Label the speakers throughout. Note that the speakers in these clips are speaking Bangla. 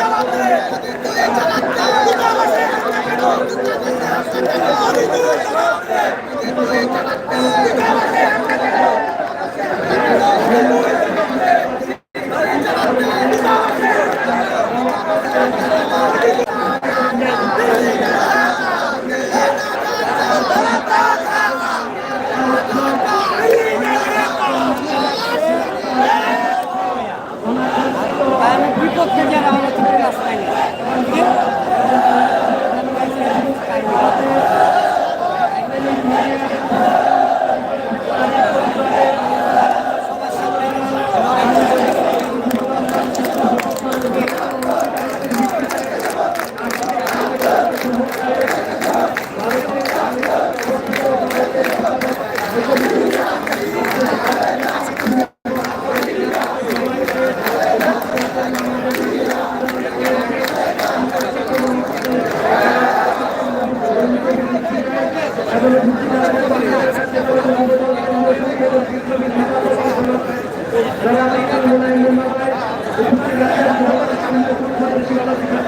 Speaker 1: আমি Gracias.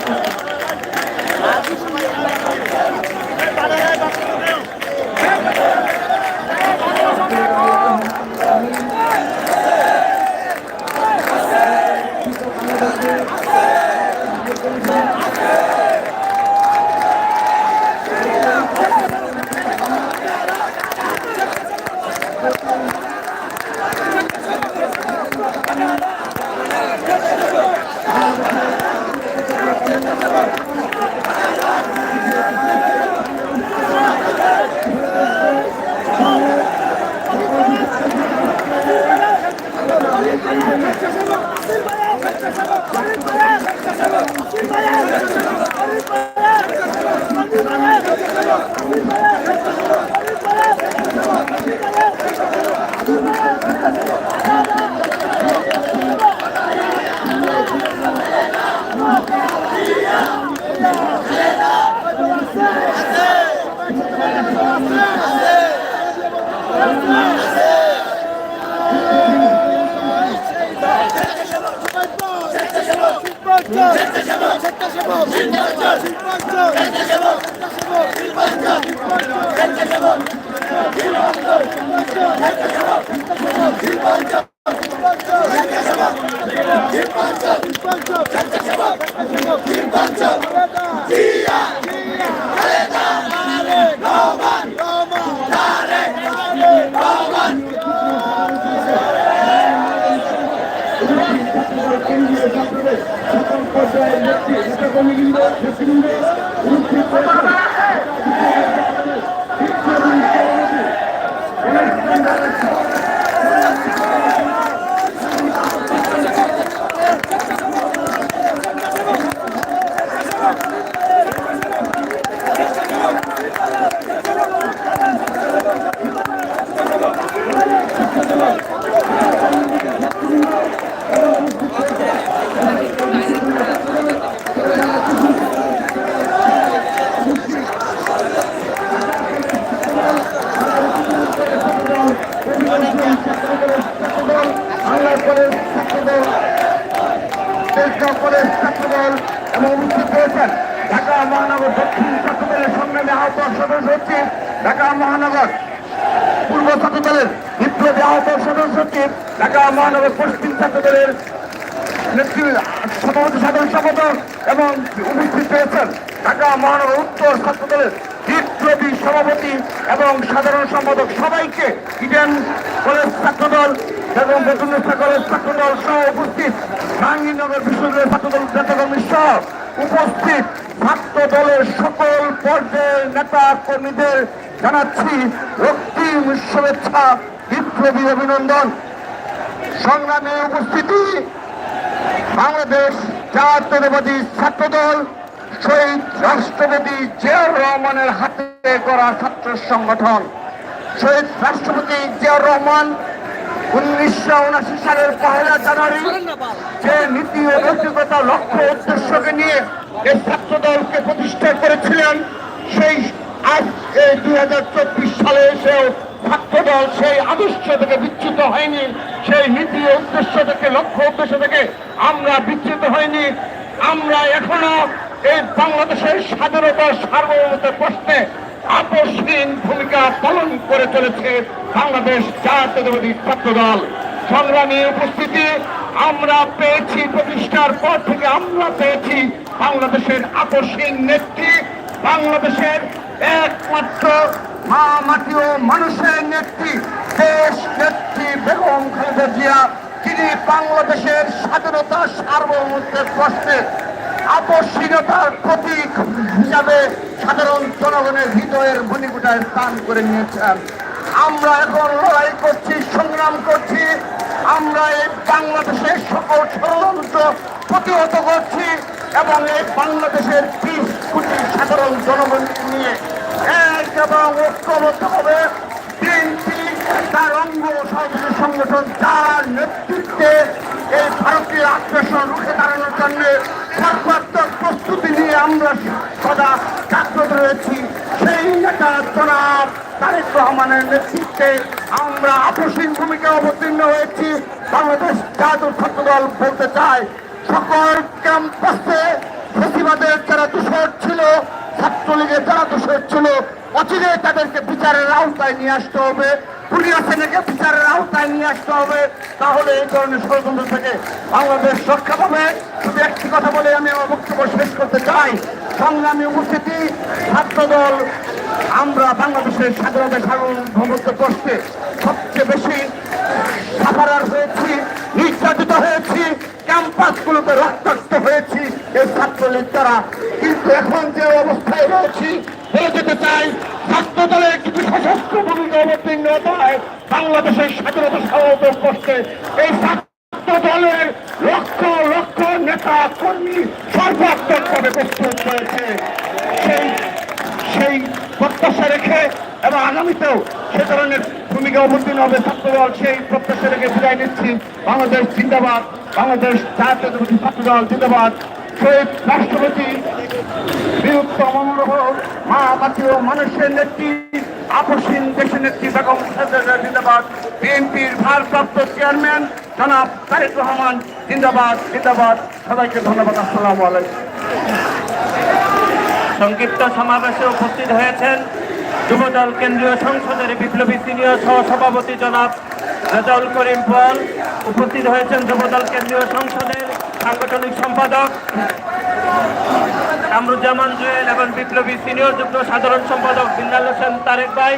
Speaker 1: Thank
Speaker 2: you. শিল্পাঞ্চল on শিল্পাঞ্চল শিল্পাঞ্চল স্বেচ্ছাসেবক শিল্পাঞ্চল শিল্পাঞ্চল
Speaker 1: বাংলার কলেজ ছাত্রদল দেশগাঁও কলেজ ছাত্রদল এবং উপস্থিত রয়েছেন ঢাকা মহানগর দক্ষিণ ছাত্রদলের সংগ্রামী আহ্বায়ক সদস্য সচিব মহানগর পূর্ব ছাত্রদলের বিপ্লবী আহ্বায়ক সদস্য সচিব ঢাকা মহানগর পশ্চিম ছাত্রদলের নেত্রী সভাপতি সাধারণ সম্পাদক এবং উপস্থিত রয়েছেন ঢাকা মহানগর উত্তর ছাত্রদলের বিপ্লবী সভাপতি এবং সাধারণ সম্পাদক সবাইকে ইডেন কলেজ ছাত্রদল এবং বসুন্ধরা কলেজ ছাত্রদল সহ উপস্থিত জাহাঙ্গীরনগর বিশ্ববিদ্যালয় ছাত্রদল নেতাকর্মী সহ উপস্থিত ছাত্র দলের সকল পর্যায়ের নেতা কর্মীদের জানাচ্ছি রক্তিম শুভেচ্ছা, বিপ্লবী অভিনন্দন। সংগ্রামে উপস্থিতি, বাংলাদেশ জাতীয়তাবাদী ছাত্রদল, শহীদ রাষ্ট্রপতি জিয়াউর রহমানের হাতে করা ছাত্র সংগঠন। শহীদ রাষ্ট্রপতি জিয়াউর রহমান উনিশশো উনাশি সালের পহেলা জানুয়ারি যে নীতি নৈতিকতা লক্ষ্য উদ্দেশ্যকে নিয়ে এই ছাত্রদলকে প্রতিষ্ঠা করেছিলেন। এই দুই হাজার চব্বিশ সালে এসেও ছাত্রদল সেই আদর্শ থেকে বিচ্যুত হয়নি, সেই নীতি উদ্দেশ্য থেকে, লক্ষ্য উদ্দেশ্য থেকে আমরা বিচ্যুত হয়নি। আমরা এখনও এই বাংলাদেশের স্বাধীনতা সার্বভৌমত্বের প্রশ্নে আপসহীন ভূমিকা পালন করে চলেছে বাংলাদেশ জাতীয়তাবাদী ছাত্রদল। সংগ্রামী উপস্থিতি, আমরা পেয়েছি প্রতিষ্ঠার পর থেকে আমরা পেয়েছি বাংলাদেশের আপসহীন নেত্রী, বাংলাদেশের একমাত্র মা মাটি ও মানুষের নেত্রী, দেশ নেত্রী বেগম খালেদা জিয়া, তিনি বাংলাদেশের স্বাধীনতা সার্বভৌমত্বের প্রশ্নে আপসীনতার প্রতীক হিসাবে সাধারণ জনগণের হৃদয়ের মণিকুটায় স্থান করে নিয়েছেন। আমরা এখন লড়াই করছি, সংগ্রাম করছি, আমরা এই বাংলাদেশের সকল ষড়যন্ত্র প্রতিহত করছি এবং এই বাংলাদেশের কোটি সাধারণ জনগণ নিয়ে এক এবং ঐক্যবদ্ধভাবে বিএনপি তার সংগঠন যার নেতৃত্বে এই ভারতীয় আগ্রাসন রুখে দাঁড়ানোর জন্য সর্বাত্মক প্রস্তুতি নিয়ে আমরা সদা জাগ্রত রয়েছি। সেই নেতা জনাব তারেক রহমানের নেতৃত্বে আমরা আপসীন ভূমিকা অবতীর্ণ হয়েছি। বাংলাদেশ জাতীয় ছাত্র দল বলতে চাই সকল ক্যাম্পাসে ফেসিবাদের যারা দূষণ ছিল, ছাত্রলীগের যারা দোষের ছিল অচিরে তাদেরকে বিচারের আওতায় নিয়ে আসতে হবে। পুলিয়া সেনাকে বিচারের আওতায় নিয়ে আসতে হবে। তাহলে এই ধরনের ষড়যন্ত্র থেকে বাংলাদেশ রক্ষা পাবে। শুধু একটি কথা বলে আমি আমার বক্তব্য শেষ করতে চাই। সংগ্রামী উপস্থিতি, ছাত্রদল, আমরা বাংলাদেশের স্বাধীনতা সার্বভৌমত্ব করতে সবচেয়ে বেশি সাফারার হয়েছি, নির্যাতিত হয়েছি, ক্যাম্পাসগুলোতে হয়েছি ছাত্রলীগ দ্বারা কিন্তু এখন যে অবস্থায় রয়েছি, বলে চাই ছাত্র দলের কিছু সশস্ত্র ভূমিকা অবতীর্ণ হয় বাংলাদেশের স্বাধীনতা সার্বভৌম করতে এই ছাত্র দলের লক্ষ লক্ষ নেতা কর্মী সর্বাত্মকভাবে প্রস্তুত হয়েছে। সেই সেই প্রত্যাশা রেখে এবং আগামীতেও সে ধরনের ভূমিকা অবতীর্ণ হবে ছাত্রদল, সেই প্রত্যাশা রেখে বিদায় নিচ্ছি। বাংলাদেশ জিন্দাবাদ, বাংলাদেশ জাতীয়তাবাদী ছাত্রদল জিন্দাবাদ। শহীদ রাষ্ট্রপতি বীরুত্তম মা জাতীয় মানুষের নেত্রী, আপসীন দেশের নেত্রী বেগম জিন্দাবাদ, বিএনপির ভারপ্রাপ্ত চেয়ারম্যান জনাব তারেক রহমান জিন্দাবাদ জিন্দাবাদ। সবাইকে ধন্যবাদ, আসসালামু আলাইকুম।
Speaker 3: সংক্ষিপ্ত সমাবেশে উপস্থিত হয়েছেন যুবদল কেন্দ্রীয় সংসদের বিপ্লবী সিনিয়র সহসভাপতি জনাব রেজাউল করিম পল উপস্থিত হয়েছেন যুবদল কেন্দ্রীয় সংসদের সাংগঠনিক সম্পাদক কামরুজ্জামান জুয়েল এবং বিপ্লবী সিনিয়র যুগ্ম সাধারণ সম্পাদক বিন্দাল হোসেন তারেক ভাই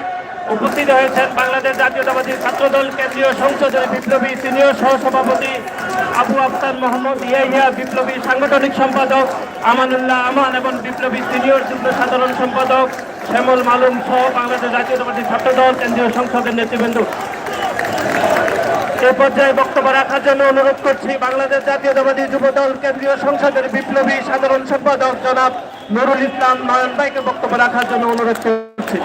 Speaker 3: উপস্থিত হয়েছেন বাংলাদেশ জাতীয়তাবাদী ছাত্রদল কেন্দ্রীয় সংসদের বিপ্লবী সিনিয়র সহসভাপতি আবু আফতার মোহাম্মদ ইয়াহিয়া, বিপ্লবী সাংগঠনিক সম্পাদক আমানুল্লাহ আমান এবং বিপ্লবী সিনিয়র যুগ্ম সাধারণ সম্পাদক শ্যামল মালুম সহ বাংলাদেশ জাতীয়তাবাদী ছাত্রদল কেন্দ্রীয় সংসদের নেতৃবৃন্দ। এ পর্যায়ে বক্তব্য রাখার জন্য অনুরোধ করছি বাংলাদেশ জাতীয়তাবাদী যুবদল কেন্দ্রীয় সংসদের বিপ্লবী সাধারণ সম্পাদক জনাব নুরুল ইসলাম নয়ন ভাইকে বক্তব্য রাখার জন্য অনুরোধ করছি।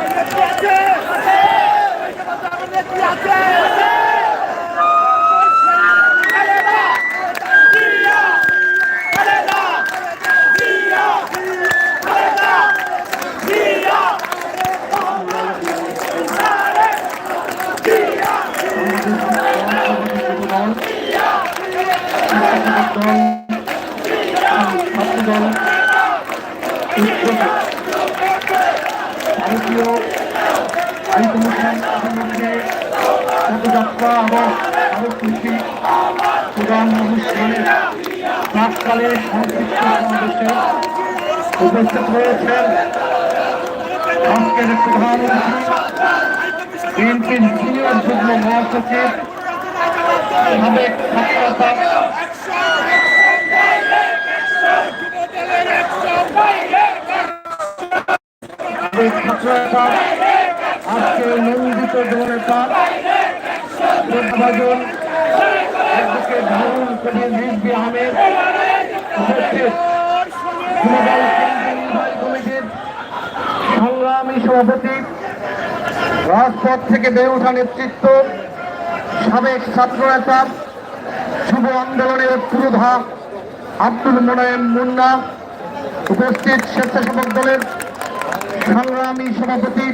Speaker 1: ভারতীয় হাইকমিশন সম্বন্ধে পদযাত্রা এবং সিনিয়র যুগ্ম মহাসচিব সাবেক আজকে নন্দিত যুবনেতা, শ্রদ্ধাভাজন অ্যাডভোকেট নুরুল কবির রিজভি আহমেদ সংগ্রামী সভাপতি, রাজপথ থেকে বেড়ে ওঠা নেতৃত্ব, সাবেক ছাত্রনেতা যুব আন্দোলনের পুরোধা আব্দুল মোনায়েম মুন্না, উপস্থিত স্বেচ্ছাসেবক দলের সংগ্রামী সভাপতি